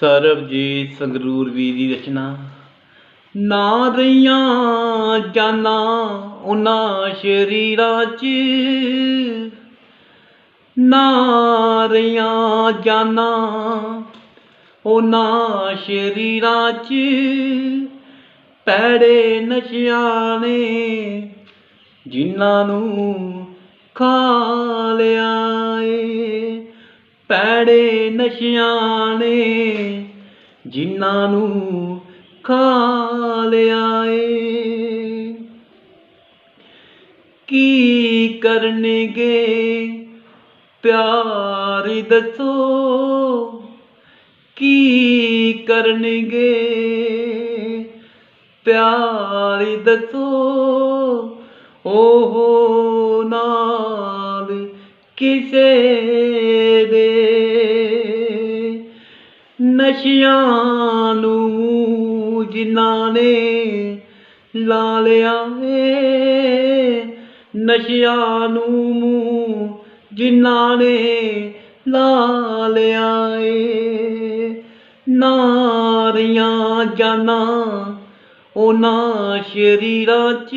ਸਰਬਜੀਤ ਸੰਗਰੂਰ ਵੀ ਦੀ ਰਚਨਾ। ਨਾ ਰਹੀਆਂ ਜਾਨਾਂ ਉਹਨਾਂ ਸ਼ਰੀਰਾਂ 'ਚ। ਨਾ ਰਹੀਆਂ ਜਾਨਾਂ ਉਹਨਾਂ ਸ਼ਰੀਰਾਂ 'ਚ। ਪੈੜੇ ਨਸ਼ਿਆਂ ਨੇ ਜਿਨ੍ਹਾਂ ਨੂੰ ਖਾ ਲਿਆ। ਪੈੜੇ ਨਸ਼ਿਆਂ ਨੇ ਜਿਨ੍ਹਾਂ ਨੂੰ ਖਾ ਲਿਆ ਏ। ਕੀ ਕਰਨਗੇ? ਪਿਆਰ ਦੱਸੋ। ਕੀ ਕਰਨਗੇ? ਪਿਆਰ ਦੱਸੋ। ਉਹ ਨਾਲ ਕਿਸੇ ਦੇ ਨਸ਼ਿਆਂ ਨੂੰ ਜਿਨ੍ਹਾਂ ਨੇ ਲਾ ਲਿਆ ਏ, ਨਸ਼ਿਆਂ ਨੂੰ ਜਿਨ੍ਹਾਂ ਨੇ ਲਾ ਲਿਆ ਏ। ਨਾਰੀਆਂ ਜਾਨਾਂ ਉਹਨਾਂ ਸ਼ਰੀਰਾਂ 'ਚ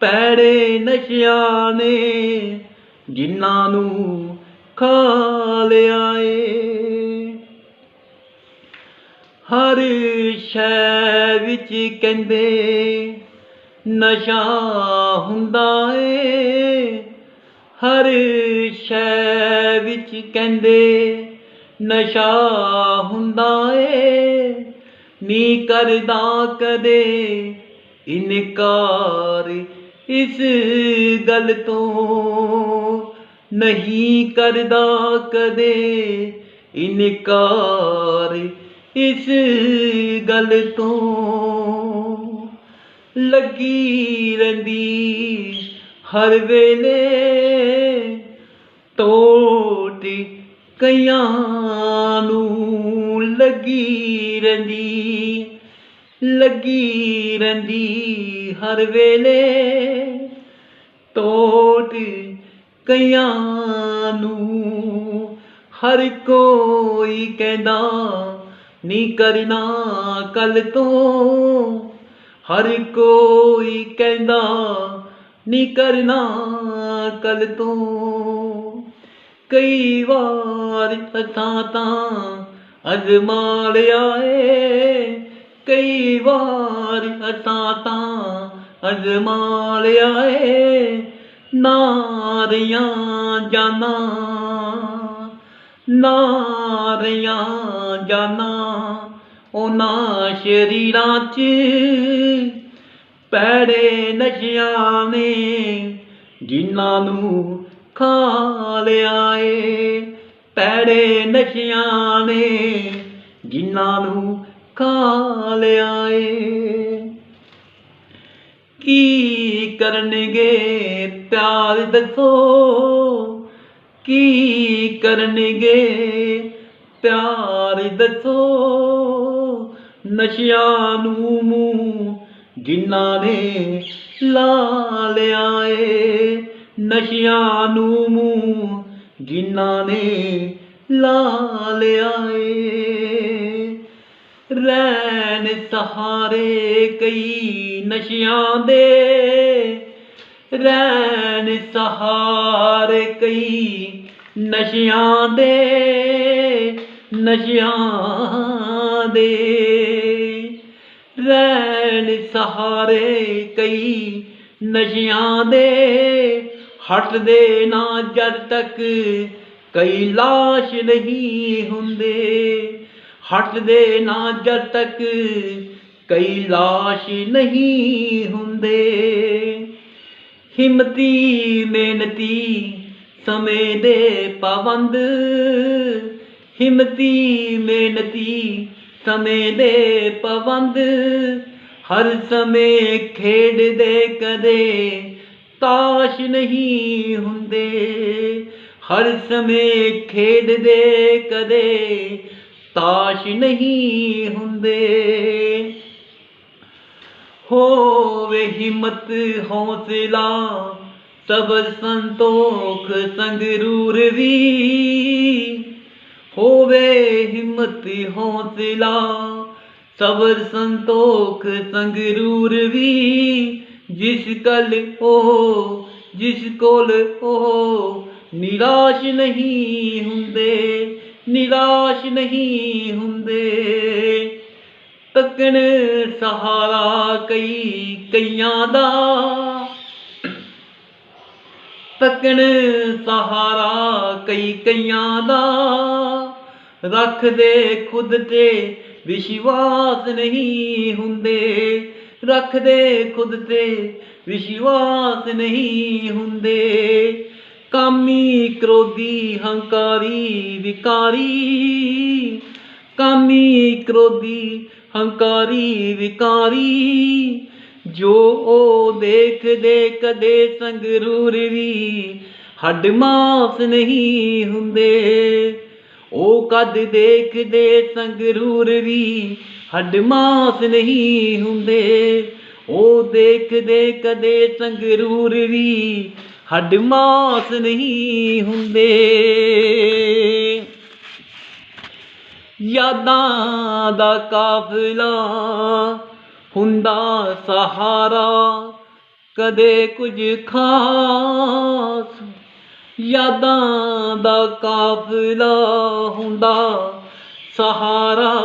ਪੈੜੇ ਨਸ਼ਿਆਂ ਨੇ ਜਿਨ੍ਹਾਂ ਨੂੰ ਖਾ ਲਿਆ ਏ ਹਰ ਸ਼ੈ ਵਿੱਚ ਕਹਿੰਦੇ, ਨਸ਼ਾ ਹੁੰਦਾ ਏ। ਹਰ ਸ਼ੈ ਵਿੱਚ ਕਹਿੰਦੇ, ਨਸ਼ਾ ਹੁੰਦਾ ਏ। ਨੀ ਕਰਦਾ ਕਦੇ ਇਨਕਾਰ, ਇਸ ਗੱਲ ਤੋਂ ਨਹੀਂ ਕਰਦਾ ਕਦੇ ਇਨਕਾਰ। ਇਸ ਗੱਲ ਤੋਂ ਲੱਗੀ ਰਹਿੰਦੀ ਹਰ ਵੇਲੇ। ਟੋਟ ਕਈਆਂ ਨੂੰ ਲੱਗੀ ਰਹਿੰਦੀ ਲੱਗੀ ਰਹਿੰਦੀ ਹਰ ਵੇਲੇ। ਟੋਟ ਕਈਆਂ ਨੂੰ ਹਰ ਕੋਈ ਕਹਿੰਦਾ ਨੀ ਕਰਨਾ ਕੱਲ ਤੋਂ। ਹਰ ਕੋਈ ਕਹਿੰਦਾ ਨੀ ਕਰਨਾ ਕੱਲ ਤੋਂ। ਕਈ ਵਾਰ ਅਸਾਂ ਤਾਂ ਅਜ਼ਮਾ ਲਿਆ ਏ ਕਈ ਵਾਰ ਅਸਾਂ ਤਾਂ ਅਜ਼ਮਾ ਲਿਆ ਏ ਨਾਰੀਆਂ ਜਾਨਾਂ ਨਾਰੀਆਂ ਜਾਨਾਂ, ਉਹਨਾਂ ਸ਼ਰੀਰਾਂ 'ਚ ਪੈੜੇ ਨਸ਼ਿਆਂ ਨੇ ਜਿਨ੍ਹਾਂ ਨੂੰ ਖਾ ਲਿਆ ਏ। ਪੈੜੇ ਨਸ਼ਿਆਂ ਨੇ ਜਿਨ੍ਹਾਂ ਨੂੰ ਖਾ ਲਿਆ ਏ। ਕੀ ਕਰਨਗੇ ਪਿਆਰ ਦੱਸੋ? ਕੀ ਕਰਨਗੇ? ਪਿਆਰ ਦੱਸੋ ਨਸ਼ਿਆਂ ਨੂੰ ਮੂੰਹ ਜਿਨ੍ਹਾਂ ਨੇ ਲਾ ਲਿਆ ਏ। ਨਸ਼ਿਆਂ ਨੂੰ ਮੂੰਹ ਜਿਨ੍ਹਾਂ ਨੇ ਲਾ ਲਿਆ ਏ। ਰਹਿਣ ਸਹਾਰੇ ਕਈ ਨਸ਼ਿਆਂ ਦੇ ਰਹਿਣ ਸਹਾਰੇ ਕਈ ਨਸ਼ਿਆਂ ਦੇ ਨਸ਼ਿਆਂ ਦੇ। ਰਹਿਣ ਸਹਾਰੇ ਕਈ ਨਸ਼ਿਆਂ ਦੇ, ਹਟਦੇ ਨਾ ਜਦ ਤੱਕ ਕਈ ਲਾਸ਼ ਨਹੀਂ ਹੁੰਦੇ। ਹਟਦੇ ਨਾ ਜਦ ਤੱਕ ਕਈ ਲਾਸ਼ ਨਹੀਂ ਹੁੰਦੇ। ਹਿੰਮਤੀ, ਮਿਹਨਤੀ ਸਮੇਂ ਦੇ ਪਾਬੰਦ। ਹਿੰਮਤੀ, ਮਿਹਨਤੀ ਸਮੇਂ ਦੇ ਪਾਬੰਦ। ਹਰ ਸਮੇਂ ਖੇਡਦੇ ਕਦੇ ਤਾਸ਼ ਨਹੀਂ ਹੁੰਦੇ। ਹਰ ਸਮੇਂ ਖੇਡਦੇ ਕਦੇ ਤਾਸ਼ ਨਹੀਂ ਹੁੰਦੇ। ਹੋਵੇ ਹਿੰਮਤ, ਹੌਸਲਾ, ਸਬਰ ਸੰਤੋਖ, ਸੰਗਰੂਰ ਵੀ। ਹੋਵੇ ਹਿੰਮਤ, ਹੌਸਲਾ, ਸਬਰ ਸੰਤੋਖ, ਸੰਗਰੂਰ ਵੀ। ਜਿਸ ਕਲ ਉਹ ਜਿਸ ਕੋਲ ਹੋ, ਨਿਰਾਸ਼ ਨਹੀਂ ਹੁੰਦੇ, ਨਿਰਾਸ਼ ਨਹੀਂ ਹੁੰਦੇ। ਤੱਕਣ ਸਹਾਰਾ ਕਈ ਕਈਆਂ ਦਾ। ਤੱਕਣ ਸਹਾਰਾ ਕਈ ਕਈਆਂ ਦਾ। ਰੱਖਦੇ ਖੁਦ ਤੇ ਵਿਸ਼ਵਾਸ ਨਹੀਂ ਹੁੰਦੇ। ਰੱਖਦੇ ਖੁਦ ਤੇ ਵਿਸ਼ਵਾਸ ਨਹੀਂ ਹੁੰਦੇ। ਕਾਮੀ ਕ੍ਰੋਧੀ, ਹੰਕਾਰੀ, ਵਿਕਾਰੀ। ਕਾਮੀ ਕ੍ਰੋਧੀ ਹੰਕਾਰੀ ਵਿਕਾਰੀ, ਜੋ ਉਹ ਦੇਖਦੇ ਕਦੇ ਸੰਗਰੂਰ ਵੀ, ਹੱਡ ਮਾਸ ਨਹੀਂ ਹੁੰਦੇ। ਉਹ ਕਦ ਦੇਖਦੇ ਸੰਗਰੂਰ ਵੀ, ਹੱਡ ਮਾਸ ਨਹੀਂ ਹੁੰਦੇ। ਉਹ ਦੇਖਦੇ ਕਦੇ ਸੰਗਰੂਰ ਵੀ, ਹੱਡ ਮਾਸ ਨਹੀਂ ਹੁੰਦੇ। ਯਾਦਾਂ ਦਾ ਕਾਫਲਾ ਹੁੰਦਾ ਸਹਾਰਾ ਕਦੇ ਕੁਝ ਖਾਸ। ਯਾਦਾਂ ਦਾ ਕਾਫਲਾ ਹੁੰਦਾ ਸਹਾਰਾ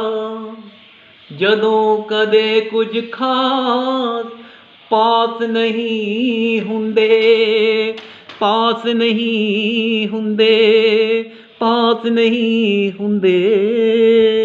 ਜਦੋਂ ਕਦੇ ਕੁਝ ਖਾਸ। ਪਾਸ ਨਹੀਂ ਹੁੰਦੇ, ਪਾਸ ਨਹੀਂ ਹੁੰਦੇ। ਪਾਸ ਨਹੀਂ ਹੁੰਦੇ।